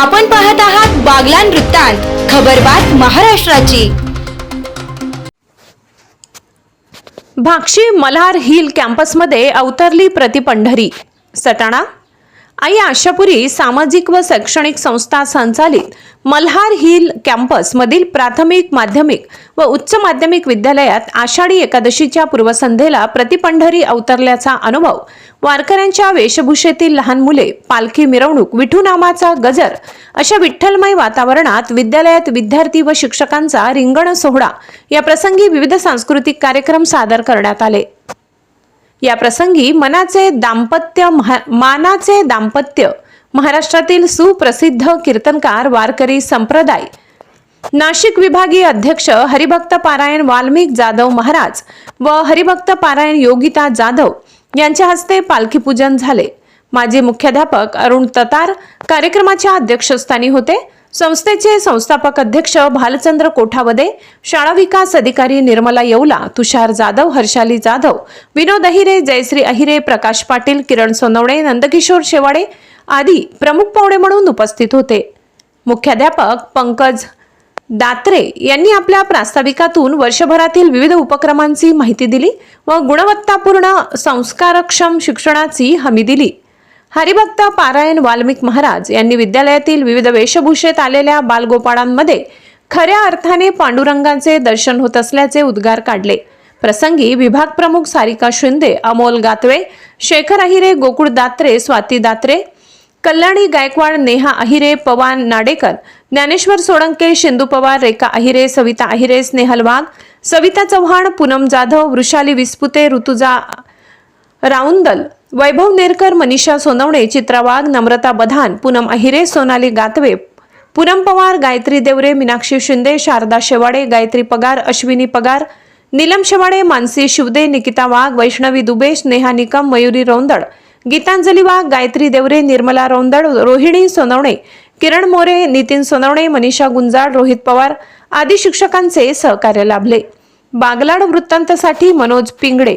आपण पाहत आहात बागलान वृत्तांत खबरबात महाराष्ट्राची. भाक्षी मल्हार हिल कॅम्पसमध्ये अवतरली प्रतिपंढरी सटाणा? आई आशापुरी सामाजिक व शैक्षणिक संस्था संचालित मल्हार हिल कॅम्पसमधील प्राथमिक माध्यमिक व उच्च माध्यमिक विद्यालयात आषाढी एकादशीच्या पूर्वसंध्येला प्रतिपंढरी अवतरल्याचा अनुभव. वारकऱ्यांच्या वेशभूषेतील लहान मुले पालखी मिरवणूक विठू नामाचा गजर अशा विठ्ठलमय वातावरणात विद्यालयात विद्यार्थी व शिक्षकांचा रिंगण सोहळा या प्रसंगी विविध सांस्कृतिक कार्यक्रम सादर करण्यात आले. या प्रसंगी मनाचे दाम्पत्य महा- मानाचे दाम्पत्य महाराष्ट्रातील सुप्रसिद्ध कीर्तनकार वारकरी संप्रदाय. नाशिक विभागीय अध्यक्ष हरिभक्त पारायण वाल्मिक जाधव महाराज व हरिभक्त पारायण योगिता जाधव यांच्या हस्ते पालखी पूजन झाले. माजी मुख्याध्यापक अरुण ततार कार्यक्रमाच्या अध्यक्षस्थानी होते. संस्थेचे संस्थापक अध्यक्ष भालचंद्र कोठावदे शाळा विकास अधिकारी निर्मला येवला तुषार जाधव हर्षाली जाधव विनोद अहिरे जयश्री अहिरे प्रकाश पाटील किरण सोनवणे नंदकिशोर शेवाडे आदी प्रमुख पाहुणे म्हणून उपस्थित होते. मुख्याध्यापक पंकज दात्रे यांनी आपल्या प्रास्ताविकातून वर्षभरातील विविध उपक्रमांची माहिती दिली व गुणवत्तापूर्ण संस्कारक्षम शिक्षणाची हमी दिली. हरिभक्त पारायण वाल्मिक महाराज यांनी विद्यालयातील विविध वेशभूषेत आलेल्या बालगोपाळांमध्ये खऱ्या अर्थाने पांडुरंगांचे दर्शन होत असल्याचे उद्गार काढले. प्रसंगी विभाग प्रमुख सारिका शिंदे अमोल गातवे शेखर अहिरे गोकुळ दात्रे स्वाती दात्रे कल्याणी गायकवाड नेहा अहिरे पवान नाडेकर ज्ञानेश्वर सोळंके शिंदू पवार रेखा अहिरे सविता अहिरे स्नेहल वाघ सविता चव्हाण पूनम जाधव वृषाली विस्पुते ऋतुजा राऊंदल वैभव नेरकर मनीषा सोनवणे चित्रा वाघ नम्रता बधान पूनम अहिरे सोनाली गातवे पूनम पवार गायत्री देवरे मीनाक्षी शिंदे शारदा शेवाडे गायत्री पगार अश्विनी पगार नीलम शेवाडे मानसी शिवदे निकिता वाघ वैष्णवी दुबे स्नेहा निकम मयुरी रौंदड गीतांजली वाघ गायत्री देवरे निर्मला रौंदड रोहिणी सोनवणे किरण मोरे नितीन सोनवणे मनीषा गुंजाळ रोहित पवार आदी शिक्षकांचे सहकार्य लाभले. बागलाड वृत्तांतसाठी मनोज पिंगडे.